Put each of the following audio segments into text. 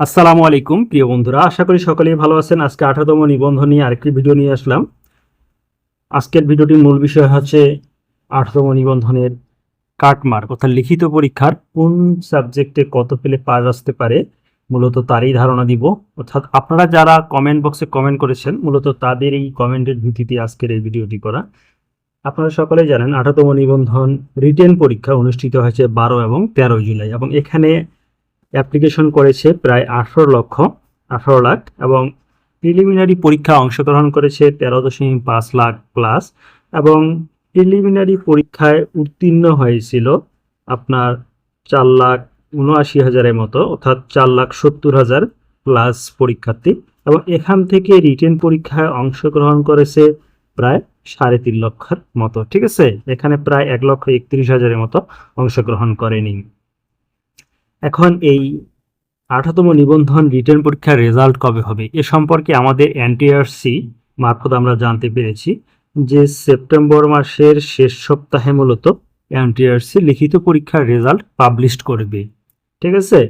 আসসালামু আলাইকুম, প্রিয় বন্ধুরা। আশা করি সকলেই ভালো আছেন। আজকে আঠারোতম নিবন্ধন নিয়ে আরেকটি ভিডিও নিয়ে আসলাম। আজকের ভিডিওটির মূল বিষয় হচ্ছে আঠারোতম নিবন্ধনের কাটমার্ক অর্থাৎ লিখিত পরীক্ষার কোন সাবজেক্টে কত পেলে পাস আসতে পারে, মূলত তারই ধারণা দিব। অর্থাৎ আপনারা যারা কমেন্ট বক্সে কমেন্ট করেছেন, মূলত তাদের এই কমেন্টের ভিত্তিতে আজকের এই ভিডিওটি করা। আপনারা সকলে জানেন, আঠারোতম নিবন্ধন রিটেন পরীক্ষা অনুষ্ঠিত হয়েছে বারো এবং তেরো জুলাই, এবং এখানে অ্যাপ্লিকেশন করেছে প্রায় আঠারো লক্ষ, আঠারো লাখ এবং প্রিলিমিনারি পরীক্ষা অংশগ্রহণ করেছে তেরো দশমিক পাঁচ লাখ প্লাস এবং প্রিলিমিনারি পরীক্ষায় উত্তীর্ণ হয়েছিল আপনার চার লাখ উনআশি হাজারের মতো, অর্থাৎ চার লাখ সত্তর হাজার প্লাস পরীক্ষার্থী এবং এখান থেকে রিটেন পরীক্ষায় অংশগ্রহণ করেছে প্রায় সাড়ে তিন লক্ষের মতো, ঠিক আছে? এখানে প্রায় এক লক্ষ একত্রিশ হাজারের মতো অংশগ্রহণ করেনি। এখন এই আঠাতম নিবন্ধন রিটার্ন পরীক্ষার রেজাল্ট কবে হবে? এ সম্পর্কে আমাদের এনটিআরসি মারফত আমরা জানতে পেরেছি যে সেপ্টেম্বর মাসের শেষ সপ্তাহে মূলত এনটিআরসি লিখিত পরীক্ষার রেজাল্ট পাবলিশ করবে। ঠিক আছে?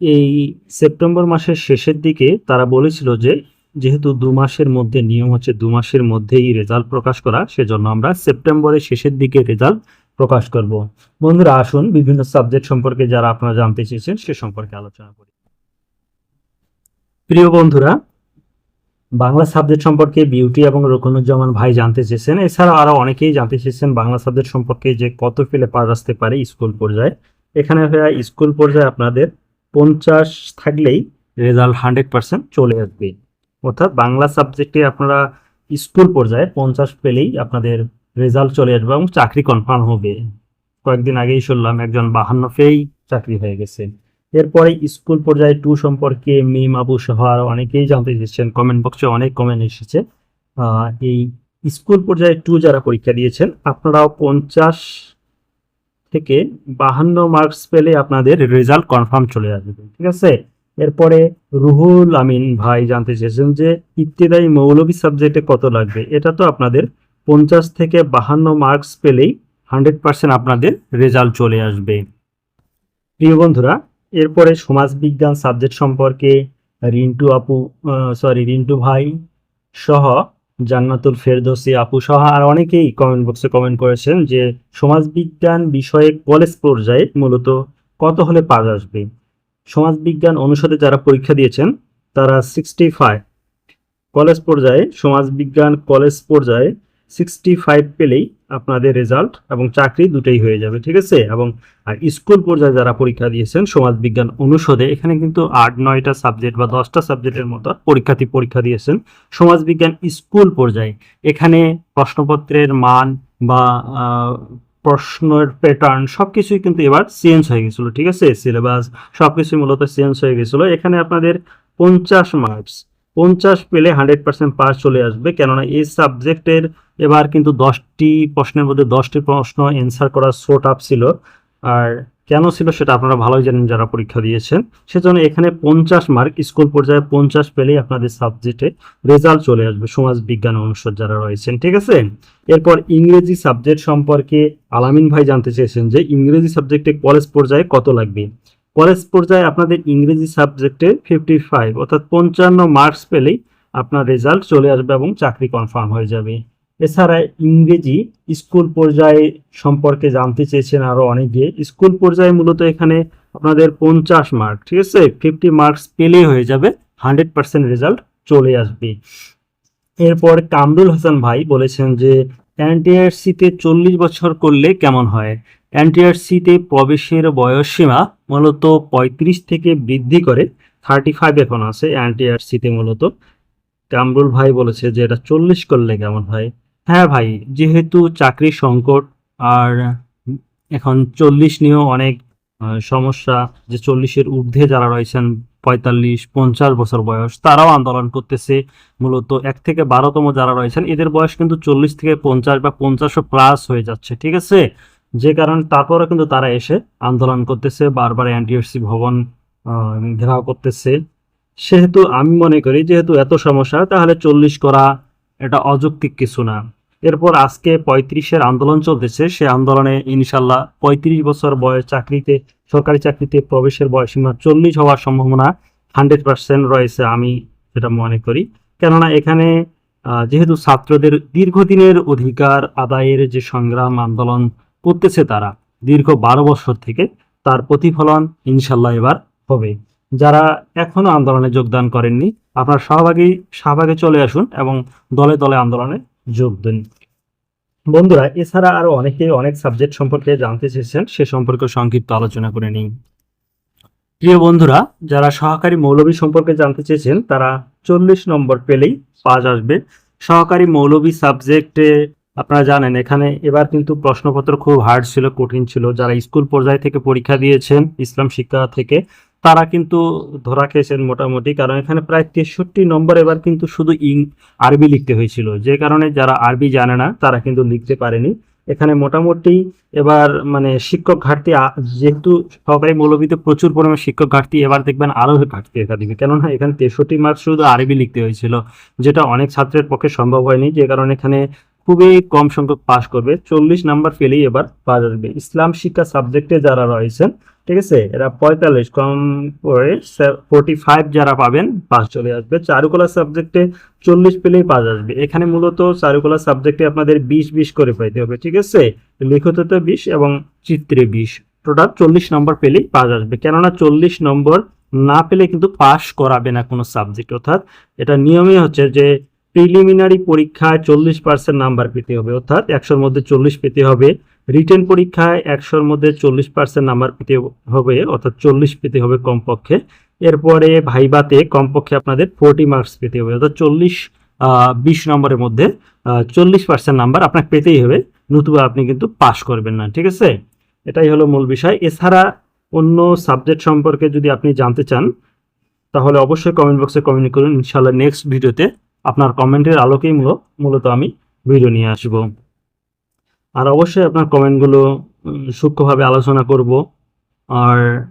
এই সেপ্টেম্বর মাসের শেষের দিকে তারা বলেছিল যে যেহেতু দু মাসের মধ্যে, নিয়ম হচ্ছে দু মাসের মধ্যেই রেজাল্ট প্রকাশ করা, সেজন্য আমরা সেপ্টেম্বরের শেষের দিকে রেজাল্ট প্রকাশ করব। বন্ধুরা, আসুন বিভিন্ন সাবজেক্ট সম্পর্কে যারা আপনারা জানতে চেয়েছেন সে সম্পর্কে আলোচনা করি। প্রিয় বন্ধুরা, বাংলা সাবজেক্ট সম্পর্কে বিউটি এবং রকনুজ্জামান ভাই জানতে চেয়েছেন। এছাড়া আরও অনেকেই জানতে চেয়েছেন বাংলা সাবজেক্ট সম্পর্কে যে কত ফেলে পার আসতে পারে স্কুল পর্যায়ে। এখানে স্কুল পর্যায়ে আপনাদের পঞ্চাশ থাকলেই রেজাল্ট হান্ড্রেড পার্সেন্ট চলে আসবে। অর্থাৎ বাংলা সাবজেক্টে আপনারা স্কুল পর্যায়ে পঞ্চাশ পেলেই আপনাদের রেজাল্ট চলে আসবে এবং চাকরি কনফার্ম হবে। কয়েকদিন আগেই শুনলাম একজন বাহান্ন পেয়েই চাকরি হয়ে গেছে। এরপরে স্কুল পর্যায়ে টু সম্পর্কে মিম, আবু, সহ আরও অনেকেই জানতে চেয়েছেন। কমেন্ট বক্সে অনেক কমেন্ট এসেছে। এই স্কুল পর্যায়ে টু যারা পরীক্ষা দিয়েছেন, আপনারাও পঞ্চাশ থেকে বাহান্ন মার্কস পেলে আপনাদের রেজাল্ট কনফার্ম চলে আসবে, ঠিক আছে? এরপরে রুহুল আমিন ভাই জানতে চেয়েছেন যে ইত্তেদায়ী মৌলবী সাবজেক্টে কত লাগবে? এটা তো আপনাদের পঞ্চাশ থেকে বাহান্ন মার্কস পেলেই হান্ড্রেড পার্সেন্ট আপনাদের রেজাল্ট চলে আসবে। প্রিয় বন্ধুরা, এরপরে সমাজবিজ্ঞান সাবজেক্ট সম্পর্কে রিন্টু আপু সরি রিন্টু ভাই সহ জান্নাতুল ফেরদোসি আপু সহ আর অনেকেই কমেন্ট বক্সে কমেন্ট করেছেন যে সমাজবিজ্ঞান বিষয়ে কলেজ পর্যায়ে মূলত কত হলে পাস আসবে? সমাজবিজ্ঞান অনুষদে যারা পরীক্ষা দিয়েছেন, তারা সিক্সটি ফাইভ কলেজ পর্যায়ে, সমাজবিজ্ঞান কলেজ পর্যায়ে সিক্সটি ফাইভ পেলেই আপনাদের রেজাল্ট এবং চাকরি দুটোই হয়ে যাবে, ঠিক আছে? এবং, আর স্কুল পর্যায়ে যারা পরীক্ষা দিয়েছেন সমাজবিজ্ঞান অনুষদে, এখানে কিন্তু আট, নয়টা সাবজেক্ট বা দশটা সাবজেক্টের মতো পরীক্ষার্থী পরীক্ষা দিয়েছেন সমাজবিজ্ঞান স্কুল পর্যায়ে। এখানে প্রশ্নপত্রের মান বা প্রশ্নের প্যাটার্ন সব কিছুই কিন্তু এবার চেঞ্জ হয়ে গেছিল, ঠিক আছে? সিলেবাস সব কিছুই মূলত চেঞ্জ হয়ে গেছিল। এখানে আপনাদের পঞ্চাশ মার্কস পঞ্চাশ পেলে হান্ড্রেড পার্সেন্ট পাস চলে আসবে। কেননা এই সাবজেক্টের এবার কিন্তু দশটি প্রশ্নের মধ্যে দশটি প্রশ্ন অ্যান্সার করা শোট আপ ছিল। আর কেন ছিল সেটা আপনারা ভালোই জানেন যারা পরীক্ষা দিয়েছেন। সেজন্য এখানে পঞ্চাশ মার্ক স্কুল পর্যায়ে পঞ্চাশ পেলেই আপনাদের সাবজেক্টে রেজাল্ট চলে আসবে, সমাজ বিজ্ঞান অনুষদ যারা রয়েছেন, ঠিক আছে? এরপর ইংরেজি সাবজেক্ট সম্পর্কে আলামিন ভাই জানতে চেয়েছেন যে ইংরেজি সাবজেক্টে কলেজ পর্যায়ে কত লাগবে? কলেজ পর্যায়ে আপনাদের ইংরেজি সাবজেক্টে ফিফটি ফাইভ অর্থাৎ পঞ্চান্ন মার্কস পেলেই আপনার রেজাল্ট চলে আসবে এবং চাকরি কনফার্ম হয়ে যাবে। এছাড়া ইংরেজি স্কুল পর্যায়ে সম্পর্কে জানতে চেয়েছেন আরও অনেকে। স্কুল পর্যায়ে মূলত এখানে আপনাদের পঞ্চাশ মার্ক ঠিক আছে? ফিফটি মার্কস পেলেই হয়ে যাবে হান্ড্রেড পার্সেন্ট রেজাল্ট চলে আসবে। এরপর কামরুল হাসান ভাই বলেছেন যে এনটিআরসিতে চল্লিশ বছর করলে কেমন হয়? এনটিআরসিতে প্রবেশের বয়সসীমা মূলত পঁয়ত্রিশ থেকে বৃদ্ধি করে থার্টি ফাইভ এখন আছে এনটিআরসিতে মূলত। কামরুল ভাই বলেছে যে এটা চল্লিশ করলে কেমন হয়? হ্যাঁ ভাই, যেহেতু চাকরির সংকট আর এখন চল্লিশ নিয়েও অনেক সমস্যা যে চল্লিশের ঊর্ধ্বে যারা রয়েছেন, পঁয়তাল্লিশ, পঞ্চাশ বছর বয়স, তারাও আন্দোলন করতেছে। মূলত এক থেকে বারোতম যারা রয়েছেন, এদের বয়স কিন্তু চল্লিশ থেকে পঞ্চাশ বা পঞ্চাশও প্লাস হয়ে যাচ্ছে, ঠিক আছে? যে কারণে তারপরেও কিন্তু তারা এসে আন্দোলন করতেছে বারবার এনটিএসসি ভবন ঘেরাও করতেছে। সেহেতু আমি মনে করি, যেহেতু এত সমস্যা, তাহলে চল্লিশ করা এটা অযৌক্তিক কিছু না। এরপর আজকে পঁয়ত্রিশের আন্দোলন চলতেছে, সে আন্দোলনে ইনশাল্লাহ পঁয়ত্রিশ বছর বয়স চাকরিতে, সরকারি চাকরিতে প্রবেশের বয়সীমা চল্লিশ হওয়ার সম্ভাবনা হান্ড্রেড পার্সেন্ট রয়েছে আমি যেটা মনে করি। কেননা এখানে যেহেতু ছাত্রদের দীর্ঘদিনের অধিকার আদায়ের যে সংগ্রাম, আন্দোলন করতেছে তারা দীর্ঘ বারো বছর থেকে তার প্রতিফলন ইনশাল্লাহ এবার হবে। যারা এখনও আন্দোলনে যোগদান করেননি, আপনার সহভাগী শাহবাগে চলে আসুন এবং দলে দলে আন্দোলনে যোগ দিন। বন্ধুরা, এছাড়া আরও অনেকেই অনেক সাবজেক্ট সম্পর্কে জানতে চেয়েছেন, সে সম্পর্কে সংক্ষিপ্ত আলোচনা করে নিই। প্রিয় বন্ধুরা, যারা সহকারী মৌলবী সম্পর্কে জানতে চেয়েছেন, তারা চল্লিশ নম্বর পেলেই পাস আসবে। সহকারী মৌলবী সাবজেক্টে আপনারা জানেন, এখানে এবার কিন্তু প্রশ্নপত্র খুব হার্ড ছিল, কঠিন ছিল। যারা স্কুল পর্যায় থেকে পরীক্ষা দিয়েছেন, ইসলাম শিক্ষা থেকে, তারা কিন্তু ধরা খেয়েছেন মোটামুটি, কারণ এখানে প্রায় তেষট্টি নম্বর এবার কিন্তু শুধু ইং আরবি লিখতে হয়েছিল। যে কারণে যারা আরবি জানে না, তারা কিন্তু লিখতে পারেনি। এখানে মোটামুটি এবার মানে শিক্ষক ঘাটতি যেহেতু সহকারী মৌলবীতে প্রচুর পরিমাণে শিক্ষক ঘাটতি, এবার দেখবেন আরও ঘাটতি দেখা দিবে কেননা এখানে তেষট্টি মার্কস শুধু আরবি লিখতে হয়েছিল, যেটা অনেক ছাত্রের পক্ষে সম্ভব হয়নি। যে কারণে এখানে খুবই কম সংখ্যক পাস করবে। চল্লিশ নাম্বার পেলেই এবার পাস আসবে। ইসলাম শিক্ষা সাবজেক্টে যারা রয়েছেন, ঠিক আছে? এরা পঁয়তাল্লিশ, কম করে ফোর্টি ফাইভ যারা পাবেন পাস চলে আসবে। চারুকলা সাবজেক্টে চল্লিশ পেলেই পাস আসবে। এখানে মূলত চারুকলা সাবজেক্টে আপনাদের বিশ বিশ করে পাইতে হবে, ঠিক আছে? লিখিততে বিশ এবং চিত্রে বিশ। টোটাল চল্লিশ নম্বর পেলেই পাস আসবে। কেননা চল্লিশ নম্বর না পেলে কিন্তু পাস করাবে না কোনো সাবজেক্ট অর্থাৎ এটা নিয়মই হচ্ছে যে প্রিলিমিনারি পরীক্ষায় চল্লিশ পার্সেন্ট নাম্বার পেতে হবে, অর্থাৎ একশোর মধ্যে চল্লিশ পেতে হবে। রিটেন পরীক্ষায় একশোর মধ্যে চল্লিশ পার্সেন্ট নাম্বার পেতে হবে, অর্থাৎ চল্লিশ পেতে হবে কমপক্ষে। এরপরে ভাইবাতে কমপক্ষে আপনাদের ফোরটি মার্কস পেতে হবে, অর্থাৎ চল্লিশ বিশ নম্বরের মধ্যে চল্লিশ পার্সেন্ট নাম্বার আপনাকে পেতেই হবে, নতুবা আপনি কিন্তু পাশ করবেন না, ঠিক আছে? এটাই হলো মূল বিষয়। এছাড়া অন্য সাবজেক্ট সম্পর্কে যদি আপনি জানতে চান, তাহলে অবশ্যই কমেন্ট বক্সে কমেন্ট করুন। ইনশাল্লাহ নেক্সট ভিডিওতে আপনার কমেন্টের আলোকেই মূল- মূলত আমি ভিডিও নিয়ে আসব। আর অবশ্যই আপনার কমেন্টগুলো সূক্ষ্মভাবে আলোচনা করব। আর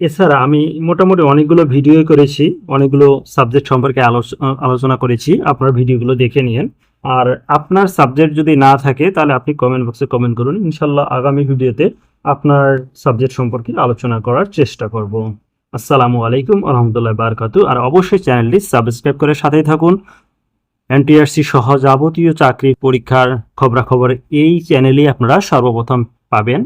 এছাড়া আমি মোটামুটি অনেকগুলো ভিডিও করেছি, অনেকগুলো সাবজেক্ট সম্পর্কে আলোচ- আলোচনা করেছি, আপনার ভিডিওগুলো দেখে নিন আর আপনার সাবজেক্ট যদি না থাকে, তাহলে আপনি কমেন্ট বক্সে কমেন্ট করুন। ইনশাল্লাহ আগামী ভিডিওতে আপনার সাবজেক্ট সম্পর্কে আলোচনা করার চেষ্টা করব। আসসালামু আলাইকুম আলহামদুলিল্লাহ বারকাতু। আর অবশ্যই চ্যানেলটি সাবস্ক্রাইব করে সাথেই থাকুন। এনটিআরসি সহ যাবতীয় চাকরি পরীক্ষার খবরাখবর এই চ্যানেলেই আপনারা সর্বপ্রথম পাবেন।